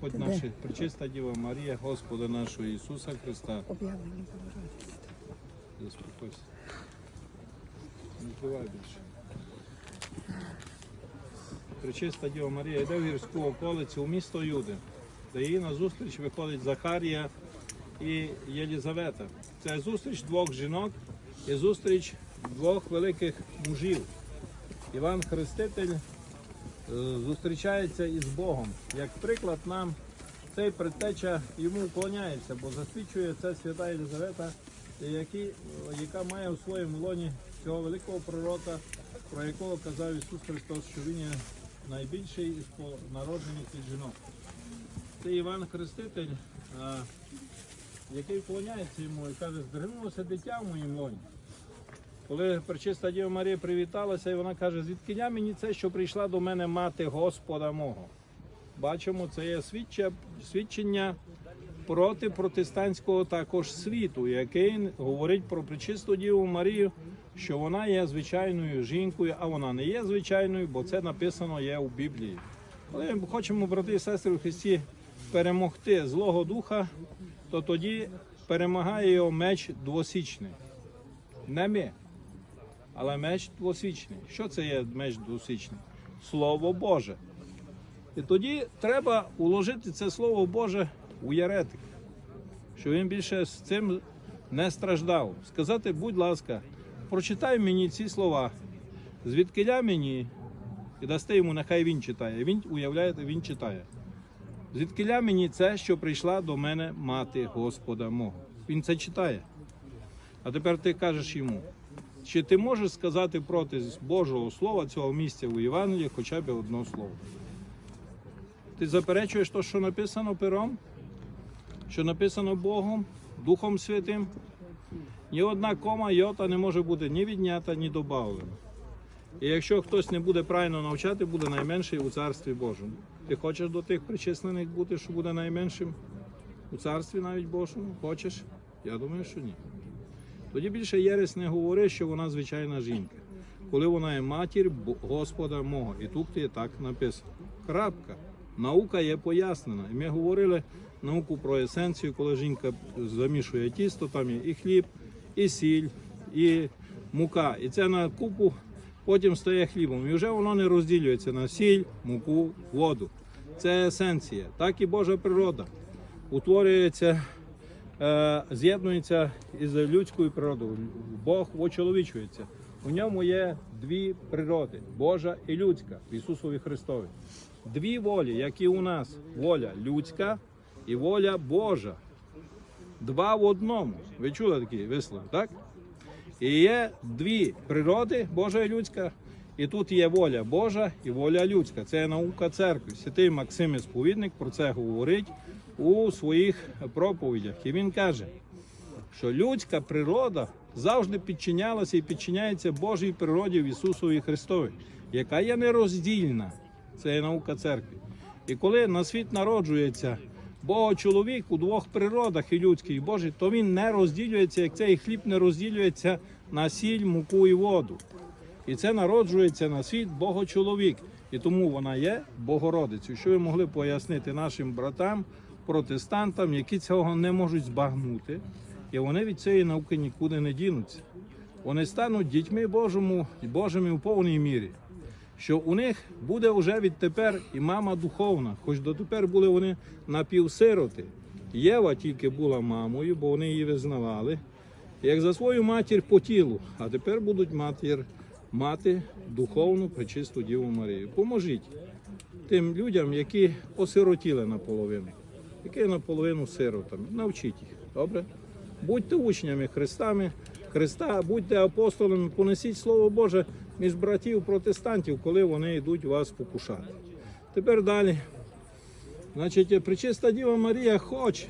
Господь наш, пречиста Діва Марія, Господа нашого Ісуса Христа. Об'явлення. Заспокойся. Не впливай більше. Пречиста Діва Марія йде в гірську околицю у місто Юди, де їй на зустріч виходить Захарія і Єлізавета. Це зустріч двох жінок і зустріч двох великих мужів. Іван Хреститель зустрічається із Богом. Як приклад нам цей предтеча йому вклоняється, бо засвідчує це свята Єлизавета, яка має у своєму лоні цього великого пророка, про якого казав Ісус Христос, що Він є найбільший із народжених від жінок. Це Іван Хреститель, який вклоняється йому і каже, здригнулося дитя в моїм лоні. Коли пречиста Діва Марія привіталася, і вона каже, звідкиня мені це, що прийшла до мене мати Господа мого. Бачимо, це є свідчення проти протестантського також світу, який говорить про пречисту Діву Марію, що вона є звичайною жінкою, а вона не є звичайною, бо це написано є у Біблії. Коли ми хочемо, брати і сестри у Христі, перемогти злого духа, то тоді перемагає його меч двосічний. Не ми, але меч двосвічний. Що це є меч двосвічний? Слово Боже. І тоді треба уложити це Слово Боже у Яретик, щоб він більше з цим не страждав. Сказати, будь ласка, прочитай мені ці слова, звідкиля мені, і дасте йому, нехай він читає. Він уявляєте, він читає. Звідкиля мені це, що прийшла до мене мати Господа мого. Він це читає. А тепер ти кажеш йому, чи ти можеш сказати проти Божого Слова цього місця у Євангелії хоча б одне слово? Ти заперечуєш те, що написано пером, що написано Богом, Духом Святим. Ні одна кома йота не може бути ні віднята, ні добавлена. І якщо хтось не буде правильно навчати, буде найменший у Царстві Божому. Ти хочеш до тих причислених бути, що буде найменшим у Царстві навіть Божому? Хочеш? Я думаю, що ні. Тоді більше Єресь не говорить, що вона звичайна жінка, коли вона є матір Господа мого. І тут є так написано. Крапка. Наука є пояснена. І ми говорили науку про есенцію, коли жінка замішує тісто, там є і хліб, і сіль, і мука. І це на купу потім стає хлібом. І вже воно не розділюється на сіль, муку, воду. Це есенція. Так і Божа природа. Утворюється з'єднується із людською природою. Бог очоловічується. У ньому є дві природи Божа і людська в Ісусові Христові. Дві волі, як і у нас: воля людська і воля Божа. Два в одному. Ви чули такий вислов, так? І є дві природи, Божа і людська, і тут є воля Божа і воля людська. Це наука церкви. Святий Максим Сповідник про це говорить у своїх проповідях. І він каже, що людська природа завжди підчинялася і підчиняється Божій природі в Ісусові Христові, яка є нероздільна. Це є наука церкви. І коли на світ народжується Бога чоловік у двох природах і людській, і Божій, то він не розділюється, як цей хліб не розділюється на сіль, муку і воду. І це народжується на світ Богочоловік. І тому вона є Богородицею. Що ви могли пояснити нашим братам, протестантам, які цього не можуть збагнути, і вони від цієї науки нікуди не дінуться. Вони стануть дітьми Божому, Божими в повній мірі. Що у них буде вже відтепер і мама духовна, хоч дотепер були вони напівсироти. Єва тільки була мамою, бо вони її визнавали, як за свою матір по тілу, а тепер будуть матір, мати духовну пречисту Діву Марію. Поможіть тим людям, які осиротіли наполовину, які наполовину сиротами. Навчіть їх. Добре? Будьте учнями Христами, Христа, будьте апостолами, понесіть Слово Боже між братів протестантів, коли вони йдуть вас покушати. Тепер далі. Значить, причиста Діва Марія хоче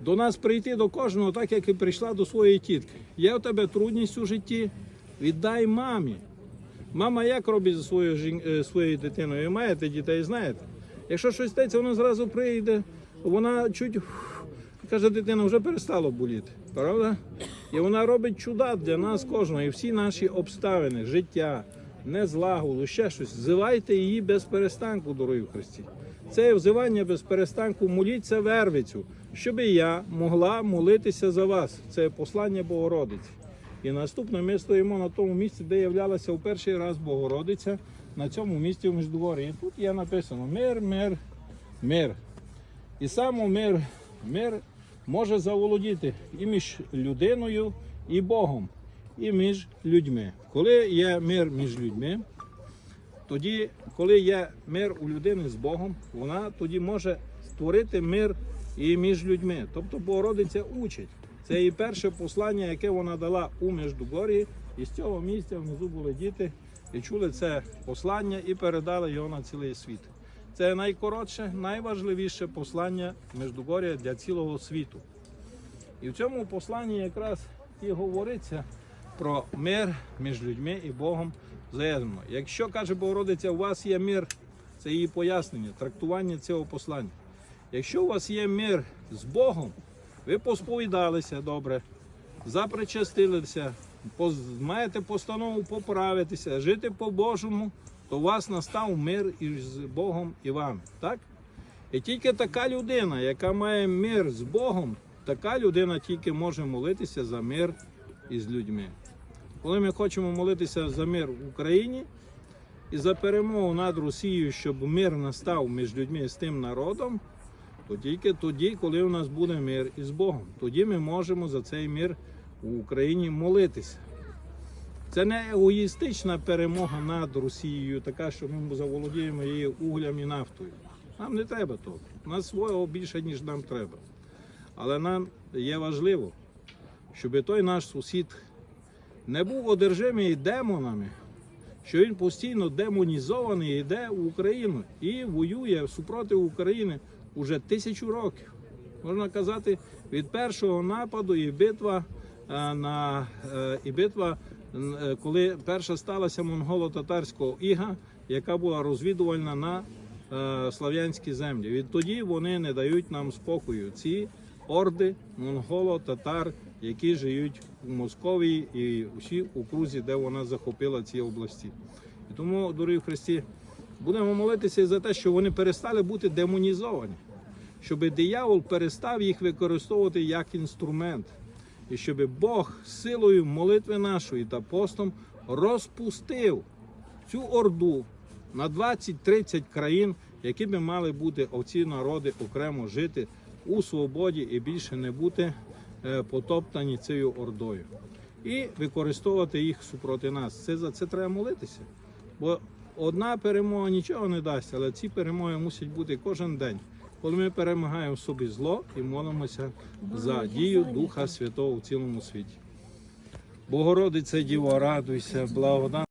до нас прийти до кожного, так як і прийшла до своєї тітки. Є у тебе трудність у житті, віддай мамі. Мама як робить за своєю, е, своєю дитиною? Ви маєте дітей, знаєте? Якщо щось стається, вона зразу прийде, вона чуть каже, дитина вже перестало боліти. Правда? І вона робить чуда для нас кожного. І всі наші обставини, життя, незлагоду, ще щось. Зивайте її без перестанку, дорогі в Христі. Це взивання без перестанку моліться вервицю, щоб я могла молитися за вас. Це послання Богородиці. І наступне ми стоїмо на тому місці, де являлася у перший раз Богородиця, на цьому місці в Міждугорі. І тут є написано мир, мир, мир. І саме мир, мир може заволодіти і між людиною, і Богом, і між людьми. Коли є мир між людьми, тоді, коли є мир у людини з Богом, вона тоді може створити мир і між людьми. Тобто Богородиця учить. Це її перше послання, яке вона дала у Междугор'ї. І з цього місця внизу були діти і чули це послання і передали його на цілий світ. Це найкоротше, найважливіше послання Междугор'я для цілого світу. І в цьому посланні якраз і говориться про мир між людьми і Богом взаємно. Якщо каже Богородиця, у вас є мир, це її пояснення, трактування цього послання. Якщо у вас є мир з Богом, ви посповідалися добре, запричастилися, маєте постанову поправитися, жити по-божому, то у вас настав мир із Богом і вами. Так? І тільки така людина, яка має мир з Богом, така людина тільки може молитися за мир із людьми. Коли ми хочемо молитися за мир в Україні і за перемогу над Росією, щоб мир настав між людьми з тим народом, то тільки тоді, коли у нас буде мир із Богом, тоді ми можемо за цей мир в Україні молитися. Це не егоїстична перемога над Росією, така, що ми заволодіємо її углям і нафтою. Нам не треба того. Нас свого більше, ніж нам треба. Але нам є важливо, щоб той наш сусід не був одержимий демонами, що він постійно демонізований йде в Україну і воює супроти України уже тисячу років. Можна казати, від першого нападу і битва на е, і битва, е, коли перша сталася монголо-татарського іга, яка була розвідувальна на е, слав'янські землі. Відтоді вони не дають нам спокою. Ці орди монголо-татар, які живуть в Московії і всі окрузі, де вона захопила ці області. І тому, дорогі Христі, будемо молитися за те, щоб вони перестали бути демонізовані, щоб диявол перестав їх використовувати як інструмент, і щоб Бог силою молитви нашої та постом розпустив цю орду на 20-30 країн, які би мали бути оці народи окремо жити у свободі і більше не бути е, потоптані цією ордою. І використовувати їх супроти нас. Це за це треба молитися. Бо одна перемога нічого не дасть, але ці перемоги мусять бути кожен день. Коли ми перемагаємо в собі зло і молимося за дію Духа Святого в цілому світі. Богородице Діво, радуйся, благодать.